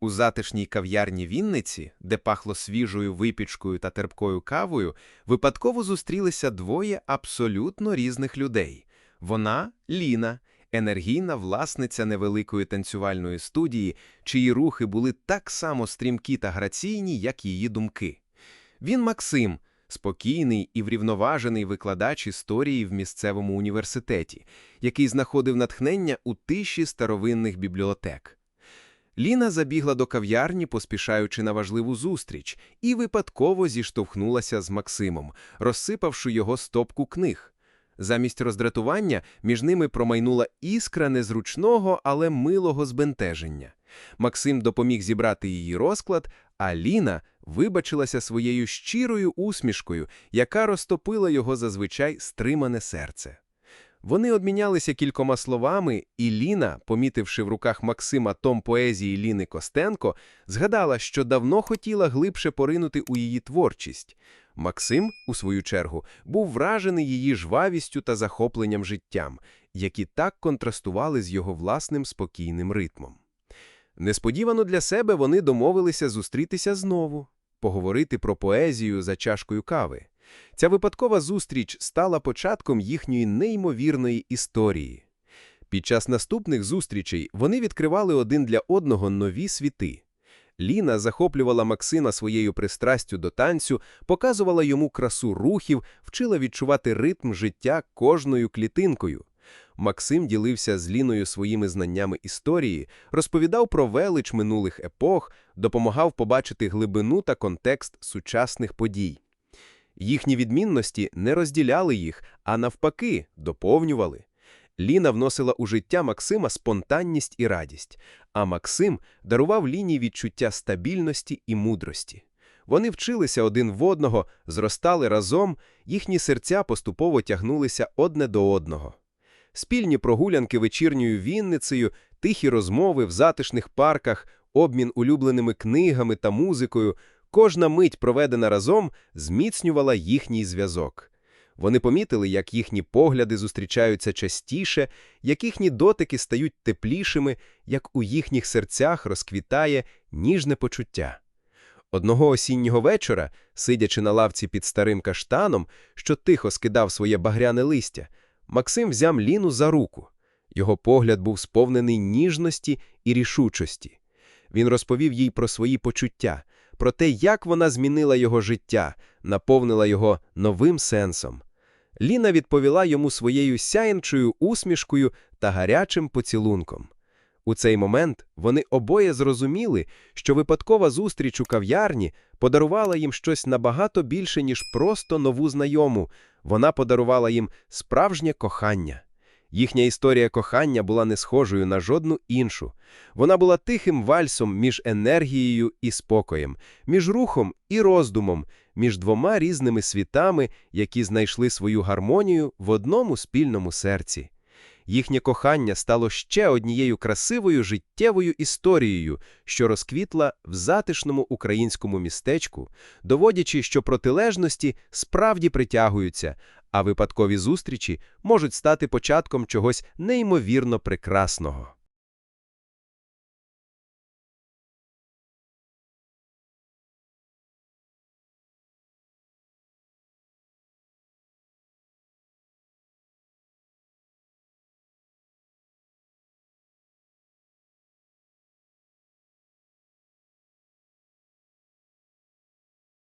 У затишній кав'ярні Вінниці, де пахло свіжою випічкою та терпкою кавою, випадково зустрілися двоє абсолютно різних людей. Вона – Ліна, енергійна власниця невеликої танцювальної студії, чиї рухи були так само стрімкі та граційні, як її думки. Він Максим, спокійний і врівноважений викладач історії в місцевому університеті, який знаходив натхнення у тиші старовинних бібліотек. Ліна забігла до кав'ярні, поспішаючи на важливу зустріч, і випадково зіштовхнулася з Максимом, розсипавши його стопку книг. Замість роздратування між ними промайнула іскра незручного, але милого збентеження. Максим допоміг зібрати її розклад, а Ліна вибачилася своєю щирою усмішкою, яка розтопила його зазвичай стримане серце. Вони обмінялися кількома словами, і Ліна, помітивши в руках Максима том поезії Ліни Костенко, згадала, що давно хотіла глибше поринути у її творчість. Максим, у свою чергу, був вражений її жвавістю та захопленням життям, які так контрастували з його власним спокійним ритмом. Несподівано для себе вони домовилися зустрітися знову, поговорити про поезію за чашкою кави. Ця випадкова зустріч стала початком їхньої неймовірної історії. Під час наступних зустрічей вони відкривали один для одного нові світи. Ліна захоплювала Максима своєю пристрастю до танцю, показувала йому красу рухів, вчила відчувати ритм життя кожною клітинкою. Максим ділився з Ліною своїми знаннями історії, розповідав про велич минулих епох, допомагав побачити глибину та контекст сучасних подій. Їхні відмінності не розділяли їх, а навпаки, доповнювали. Ліна вносила у життя Максима спонтанність і радість, а Максим дарував Ліні відчуття стабільності і мудрості. Вони вчилися один в одного, зростали разом, їхні серця поступово тягнулися одне до одного. Спільні прогулянки вечірньою Вінницею, тихі розмови в затишних парках, обмін улюбленими книгами та музикою – Кожна мить, проведена разом, зміцнювала їхній зв'язок. Вони помітили, як їхні погляди зустрічаються частіше, як їхні дотики стають теплішими, як у їхніх серцях розквітає ніжне почуття. Одного осіннього вечора, сидячи на лавці під старим каштаном, що тихо скидав своє багряне листя, Максим взяв Ліну за руку. Його погляд був сповнений ніжності і рішучості. Він розповів їй про свої почуття про те, як вона змінила його життя, наповнила його новим сенсом. Ліна відповіла йому своєю сяєнчою усмішкою та гарячим поцілунком. У цей момент вони обоє зрозуміли, що випадкова зустріч у кав'ярні подарувала їм щось набагато більше, ніж просто нову знайому, вона подарувала їм справжнє кохання. Їхня історія кохання була не схожою на жодну іншу. Вона була тихим вальсом між енергією і спокоєм, між рухом і роздумом, між двома різними світами, які знайшли свою гармонію в одному спільному серці. Їхнє кохання стало ще однією красивою життєвою історією, що розквітла в затишному українському містечку, доводячи, що протилежності справді притягуються, а випадкові зустрічі можуть стати початком чогось неймовірно прекрасного.